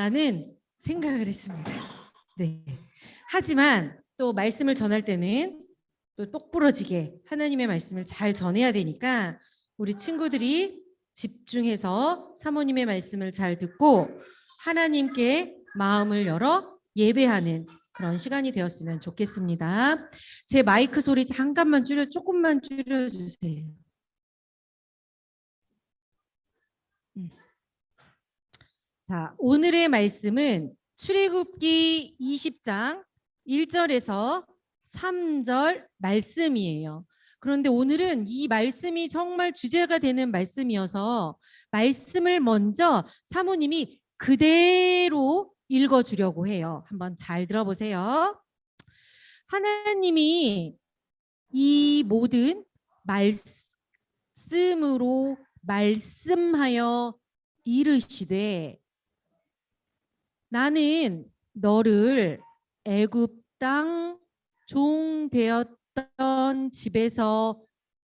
라는 생각을 했습니다. 네. 하지만 또 말씀을 전할 때는 또 똑부러지게 하나님의 말씀을 잘 전해야 되니까 우리 친구들이 집중해서 사모님의 말씀을 잘 듣고 하나님께 마음을 열어 예배하는 그런 시간이 되었으면 좋겠습니다. 제 마이크 소리 잠깐만 줄여 조금만 줄여 주세요. 자, 오늘의 말씀은 출애굽기 20장 1절에서 3절 말씀이에요. 그런데 오늘은 이 말씀이 정말 주제가 되는 말씀이어서 말씀을 먼저 사모님이 그대로 읽어 주려고 해요. 한번 잘 들어보세요. 하나님이 이 모든 말씀으로 말씀하여 이르시되 나는 너를 애굽 땅 종 되었던 집에서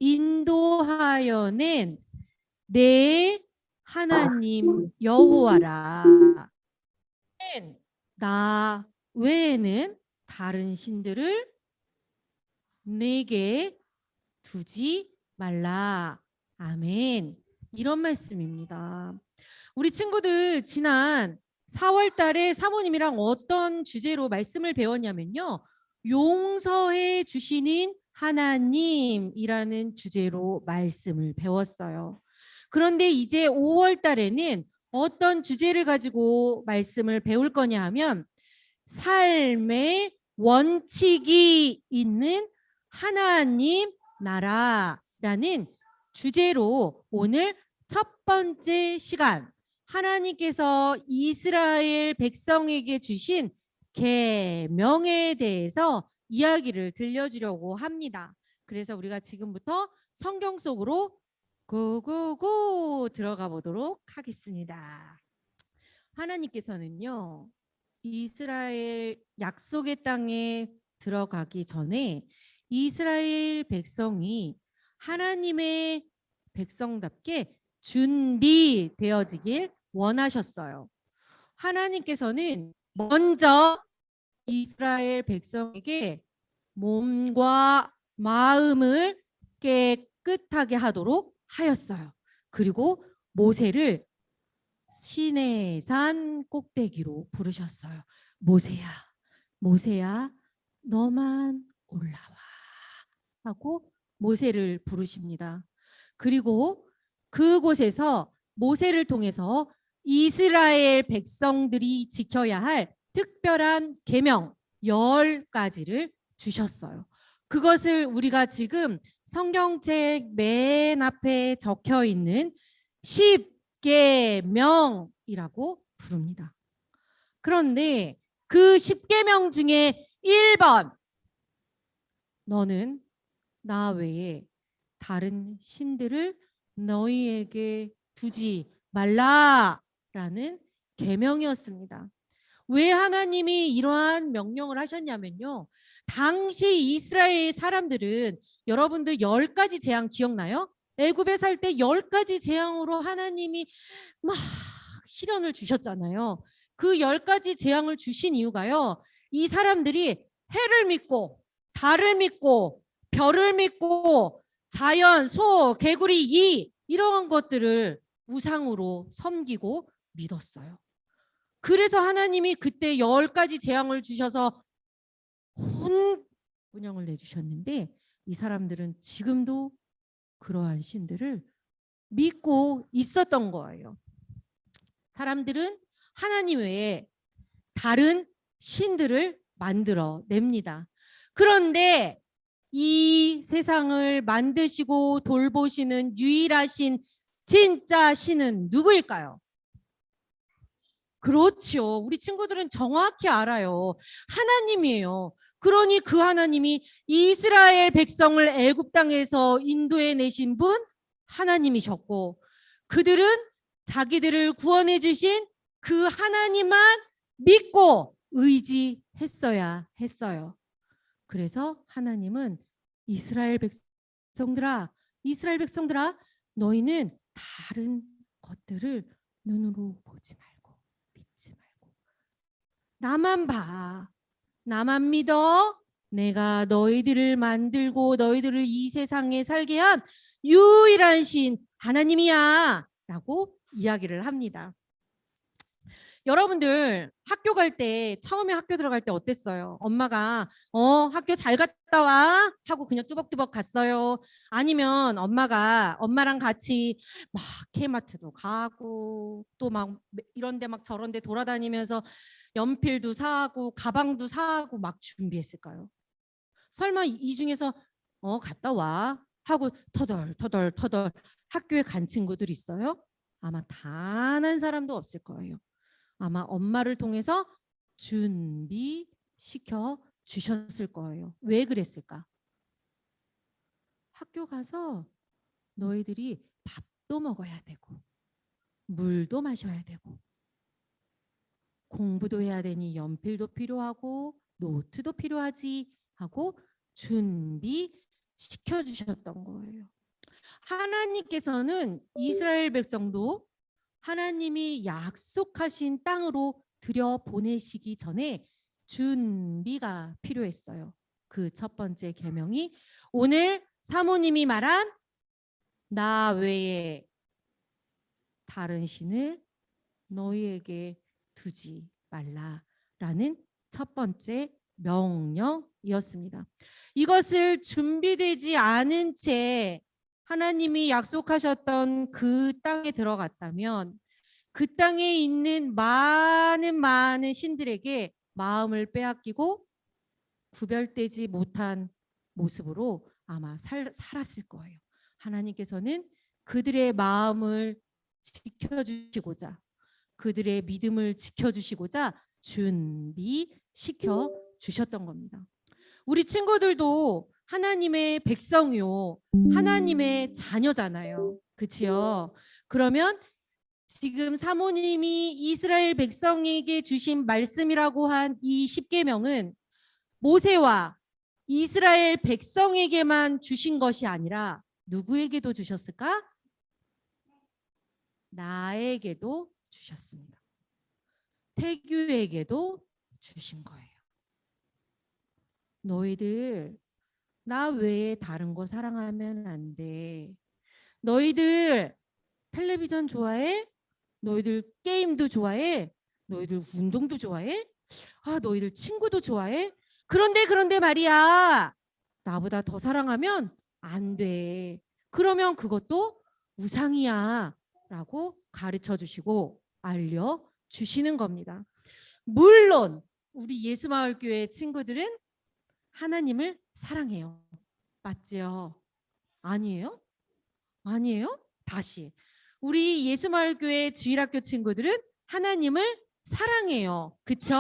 인도하여 낸내 하나님 여호와라. 나 외에는 다른 신들을 내게 두지 말라. 아멘. 이런 말씀입니다. 우리 친구들 지난 4월 달에 사모님이랑 어떤 주제로 말씀을 배웠냐면요. 용서해 주시는 하나님이라는 주제로 말씀을 배웠어요. 그런데 이제 5월 달에는 어떤 주제를 가지고 말씀을 배울 거냐 하면 삶의 원칙이 있는 하나님 나라라는 주제로 오늘 첫 번째 시간 하나님께서 이스라엘 백성에게 주신 계명에 대해서 이야기를 들려주려고 합니다. 그래서 우리가 지금부터 성경 속으로 고고고 들어가 보도록 하겠습니다. 하나님께서는요, 이스라엘 약속의 땅에 들어가기 전에 이스라엘 백성이 하나님의 백성답게 준비되어지길 원하셨어요. 하나님께서는 먼저 이스라엘 백성에게 몸과 마음을 깨끗하게 하도록 하였어요. 그리고 모세를 시내산 꼭대기로 부르셨어요. 모세야, 모세야, 너만 올라와. 하고 모세를 부르십니다. 그리고 그곳에서 모세를 통해서 이스라엘 백성들이 지켜야 할 특별한 계명 열 가지를 주셨어요. 그것을 우리가 지금 성경책 맨 앞에 적혀 있는 십계명이라고 부릅니다. 그런데 그 십계명 중에 1번 너는 나 외에 다른 신들을 너희에게 두지 말라 라는 계명이었습니다. 왜 하나님이 이러한 명령을 하셨냐면요. 당시 이스라엘 사람들은 여러분들 열 가지 재앙 기억나요? 애굽에 살 때 열 가지 재앙으로 하나님이 막 시련을 주셨잖아요. 그 열 가지 재앙을 주신 이유가요. 이 사람들이 해를 믿고 달을 믿고 별을 믿고 자연, 소, 개구리, 이 이런 것들을 우상으로 섬기고 믿었어요. 그래서 하나님이 그때 열 가지 재앙을 주셔서 혼 분양을 내주셨는데 이 사람들은 지금도 그러한 신들을 믿고 있었던 거예요. 사람들은 하나님 외에 다른 신들을 만들어 냅니다. 그런데 이 세상을 만드시고 돌보시는 유일하신 진짜 신은 누구일까요? 그렇죠. 우리 친구들은 정확히 알아요. 하나님이에요. 그러니 그 하나님이 이스라엘 백성을 애굽 땅에서 인도해 내신 분 하나님이셨고 그들은 자기들을 구원해 주신 그 하나님만 믿고 의지했어야 했어요. 그래서 하나님은 이스라엘 백성들아 이스라엘 백성들아 너희는 다른 것들을 눈으로 보지 말고 나만 봐. 나만 믿어. 내가 너희들을 만들고 너희들을 이 세상에 살게 한 유일한 신 하나님이야. 라고 이야기를 합니다. 여러분들 학교 갈 때 처음에 학교 들어갈 때 어땠어요? 엄마가 어 학교 잘 갔다 와 하고 그냥 뚜벅뚜벅 갔어요. 아니면 엄마가 엄마랑 같이 막 케마트도 가고 또 막 이런 데 막 저런 데 돌아다니면서 연필도 사고 가방도 사고 막 준비했을까요? 설마 이- 이 중에서 어 갔다 와 하고 터덜 터덜 터덜 학교에 간 친구들 있어요? 아마 단 한 사람도 없을 거예요. 아마 엄마를 통해서 준비시켜 주셨을 거예요. 왜 그랬을까? 학교 가서 너희들이 밥도 먹어야 되고 물도 마셔야 되고 공부도 해야 되니 연필도 필요하고 노트도 필요하지 하고 준비시켜 주셨던 거예요. 하나님께서는 이스라엘 백성도 하나님이 약속하신 땅으로 들여 보내시기 전에 준비가 필요했어요. 그 첫 번째 계명이 오늘 사모님이 말한 나 외에 다른 신을 너희에게 두지 말라라는 첫 번째 명령이었습니다. 이것을 준비되지 않은 채 하나님이 약속하셨던 그 땅에 들어갔다면 그 땅에 있는 많은 많은 신들에게 마음을 빼앗기고 구별되지 못한 모습으로 아마 살, 살았을 거예요. 하나님께서는 그들의 마음을 지켜주시고자 그들의 믿음을 지켜주시고자 준비시켜 주셨던 겁니다. 우리 친구들도 하나님의 백성이요. 하나님의 자녀잖아요. 그치요? 그러면 지금 사모님이 이스라엘 백성에게 주신 말씀이라고 한 이 십계명은 모세와 이스라엘 백성에게만 주신 것이 아니라 누구에게도 주셨을까? 나에게도 주셨습니다. 태규에게도 주신 거예요. 너희들 나 외에 다른 거 사랑하면 안 돼. 너희들 텔레비전 좋아해? 너희들 게임도 좋아해? 너희들 운동도 좋아해? 아, 너희들 친구도 좋아해? 그런데 그런데 말이야. 나보다 더 사랑하면 안 돼. 그러면 그것도 우상이야. 라고 가르쳐 주시고 알려 주시는 겁니다. 물론 우리 예수마을교회 친구들은 하나님을 사랑해요. 맞지요? 아니에요? 아니에요? 다시. 우리 예수마을교회 주일학교 친구들은 하나님을 사랑해요. 그쵸?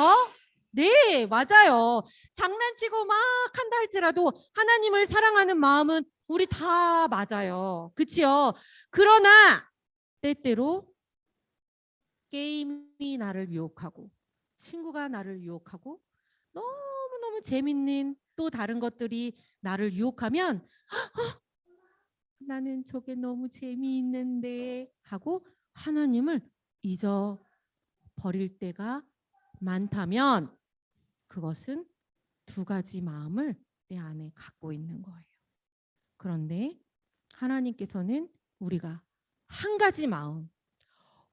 네, 맞아요. 장난치고 막 한다 할지라도 하나님을 사랑하는 마음은 우리 다 맞아요. 그치요? 그러나 때때로 게임이 나를 유혹하고 친구가 나를 유혹하고 너무너무 재밌는 또 다른 것들이 나를 유혹하면 "헉, 나는 저게 너무 재미있는데 하고 하나님을 잊어 버릴 때가 많다면 그것은 두 가지 마음을 내 안에 갖고 있는 거예요. 그런데 하나님께서는 우리가 한 가지 마음,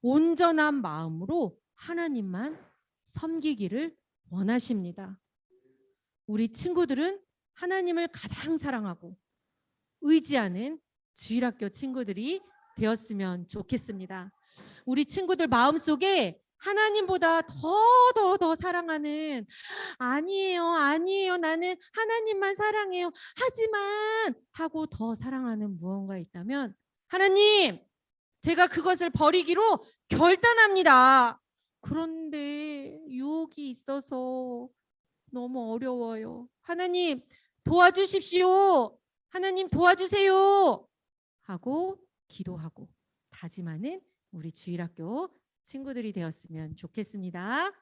온전한 마음으로 하나님만 섬기기를 원하십니다. 우리 친구들은 하나님을 가장 사랑하고 의지하는 주일학교 친구들이 되었으면 좋겠습니다. 우리 친구들 마음속에 하나님보다 더 더 더 사랑하는 아니에요, 아니에요. 나는 하나님만 사랑해요. 하지만 하고 더 사랑하는 무언가 있다면 하나님, 제가 그것을 버리기로 결단합니다. 그런데 유혹이 있어서 너무 어려워요. 하나님 도와주십시오. 하나님 도와주세요. 하고 기도하고 다짐하는 우리 주일학교 친구들이 되었으면 좋겠습니다.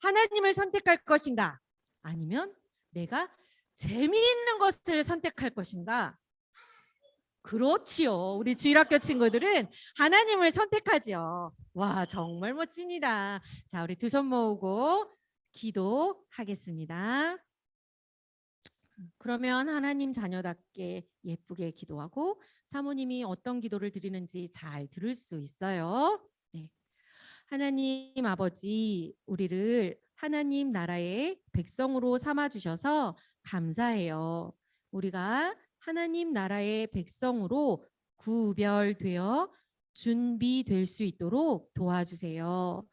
하나님을 선택할 것인가? 아니면 내가 재미있는 것을 선택할 것인가? 그렇지요. 우리 주일학교 친구들은 하나님을 선택하지요. 와, 정말 멋집니다. 자, 우리 두 손 모으고 기도 하겠습니다. 그러면 하나님 자녀답게 예쁘게 기도하고 사모님이 어떤 기도를 드리는지 잘 들을 수 있어요. 네. 하나님 아버지, 우리를 하나님 나라의 백성으로 삼아 주셔서 감사해요. 우리가 하나님 나라의 백성으로 구별되어 준비될 수 있도록 도와주세요.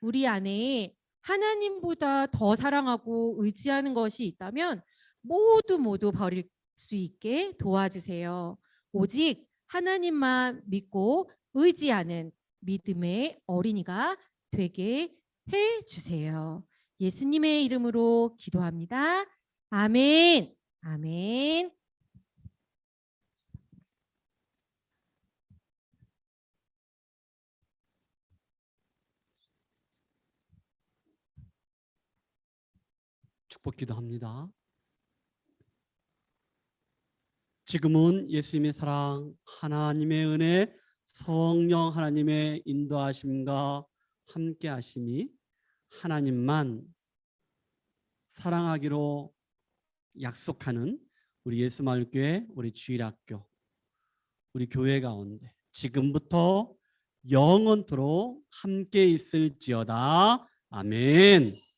우리 안에 하나님보다 더 사랑하고 의지하는 것이 있다면 모두 모두 버릴 수 있게 도와주세요. 오직 하나님만 믿고 의지하는 믿음의 어린이가 되게 해 주세요. 예수님의 이름으로 기도합니다. 아멘. 아멘. 축복 기도합니다. 지금은 예수님의 사랑, 하나님의 은혜, 성령 하나님의 인도하심과 함께 하심이 하나님만 사랑하기로 약속하는 우리 예수마을교회, 우리 주일학교, 우리 교회 가운데 지금부터 영원토록 함께 있을지어다. 아멘.